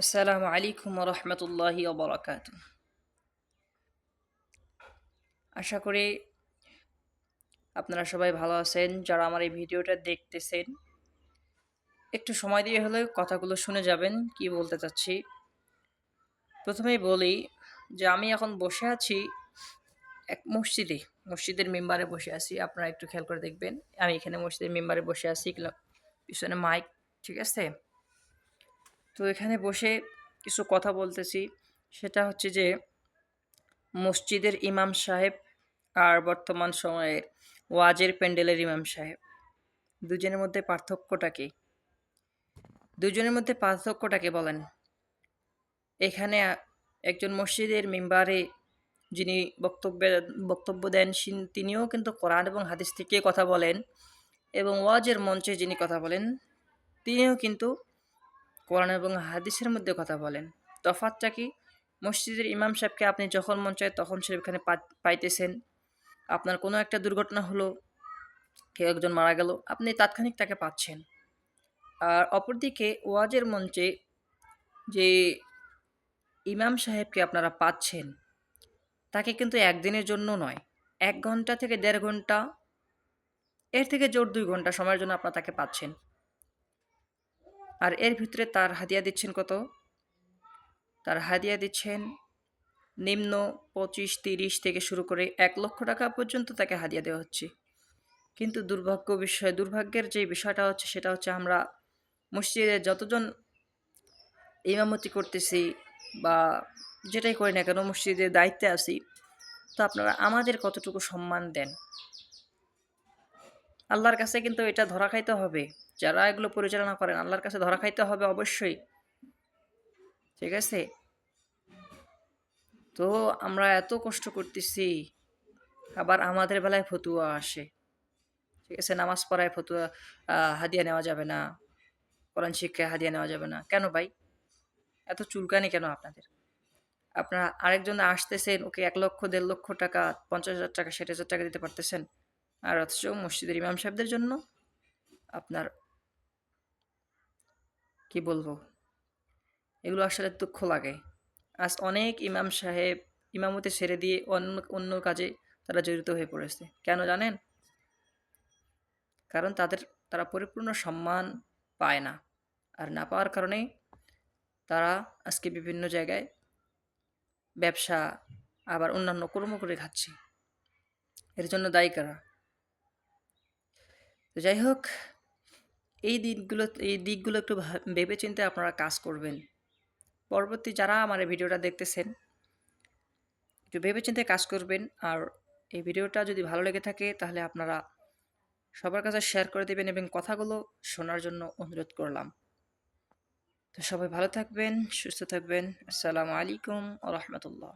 আসসালামু আলাইকুম রহমতুল্লাহি ওবরাকাত আশা করি আপনারা সবাই ভালো আছেন, যারা আমার এই ভিডিওটা দেখতেছেন। একটু সময় দিয়ে হলেও কথাগুলো শুনে যাবেন, কি বলতে চাচ্ছি। প্রথমেই বলি যে আমি এখন বসে আছি এক মসজিদে, মসজিদের মেম্বারে বসে আছি, আপনারা একটু খেয়াল করে দেখবেন। আমি এখানে মসজিদের মেম্বারে বসে আছি পিছনে মাইক, ঠিক আছে? তো এখানে বসে কিছু কথা বলতেছি। সেটা হচ্ছে যে, মসজিদের ইমাম সাহেব আর বর্তমান সময়ের ওয়াজের প্যান্ডেলের ইমাম সাহেব। দুজনের মধ্যে পার্থক্যটা কি? দুজনের মধ্যে পার্থক্যটাকে বলেন? এখানে একজন মসজিদের মেম্বারে যিনি বক্তব্য বক্তব্য দেন তিনিও কিন্তু কোরআন এবং হাদিস থেকে কথা বলেন এবং ওয়াজের মঞ্চে যিনি কথা বলেন, তিনিও কিন্তু কোরআন এবং হাদিসের মধ্যে কথা বলেন। তফাতটা কি? মসজিদের ইমাম সাহেবকে আপনি যখন মন চায় তখন সেখানে পাইতেছেন। আপনার কোনো একটা দুর্ঘটনা হলো, কেউ একজন মারা গেল, আপনি তাৎক্ষণিক তাকে পাচ্ছেন। আর অপরদিকে ওয়াজের মঞ্চে যে ইমাম সাহেবকে আপনারা পাচ্ছেন, তাকে কিন্তু একদিনের জন্য নয়, এক ঘণ্টা থেকে দেড় ঘণ্টা, এর থেকে জোর দুই ঘণ্টা সময়ের জন্য আপনারা তাকে পাচ্ছেন। আর এর ভিতরে তার হাদিয়া দিচ্ছেন কত? তার হাদিয়া দিচ্ছেন নিম্ন পঁচিশ, তিরিশ থেকে শুরু করে এক লক্ষ টাকা পর্যন্ত তাকে হাদিয়া দেওয়া হচ্ছে। কিন্তু দুর্ভাগ্য বিষয়, দুর্ভাগ্যের যে বিষয়টা হচ্ছে সেটা হচ্ছে আমরা মসজিদে যতজন ইমামতি করতেছি বা যেটাই করি না কেন মসজিদের দায়িত্বে আছি, তো আপনারা আমাদের কতটুকু সম্মান দেন? আল্লাহর কাছে কিন্তু এটা ধরা খাইতে হবে। যারা এগুলো পরিচালনা করেন, আল্লাহর কাছে ধরা খাইতে হবে অবশ্যই। ঠিক আছে? তো আমরা এত কষ্ট করতেছি, আবার আমাদের বেলায় ফতুয়া আসে। ঠিক আছে? নামাজ পড়ায় ফতুয়া হাদিয়া নেওয়া যাবে না। কোরআন শিক্ষায় হাদিয়া নেওয়া যাবে না। কেন ভাই? এত চুলকানি কেন আপনাদের? আপনারা আরেকজন আসতেছেন, ওকে এক লক্ষ, দেড় লক্ষ টাকা, পঞ্চাশ হাজার টাকা, ষাট হাজার টাকা দিতে পারতেছেন। আর অথচ মসজিদের ইমাম সাহেবদের জন্য আপনার কি বলব? এগুলো আসলে দুঃখ লাগে। আজ অনেক ইমাম সাহেব ইমামতি ছেড়ে দিয়ে অন্য অন্য কাজে তারা জড়িত হয়ে পড়েছে। কেন জানেন? কারণ তাদের, তারা পরিপূর্ণ সম্মান পায় না। আর না পাওয়ার কারণে তারা আজকে বিভিন্ন জায়গায় ব্যবসা, আবার অন্যান্য কর্ম করে খাচ্ছে। এর জন্য দায়ী কারা? তো যাই হোক এই দিকগুলো এই দিকগুলো একটু ভেবে চিন্তে আপনারা কাজ করবেন। পরবর্তী যারা আমার এই ভিডিওটা দেখতেছেন, একটু ভেবে চিন্তে কাজ করবেন। আর এই ভিডিওটা যদি ভালো লেগে থাকে, তাহলে আপনারা সবার কাছে শেয়ার করে দেবেন এবং কথাগুলো শোনার জন্য অনুরোধ করলাম। তো সবাই ভালো থাকবেন, সুস্থ থাকবেন। আসসালামু আলাইকুম রহমতুল্লাহ।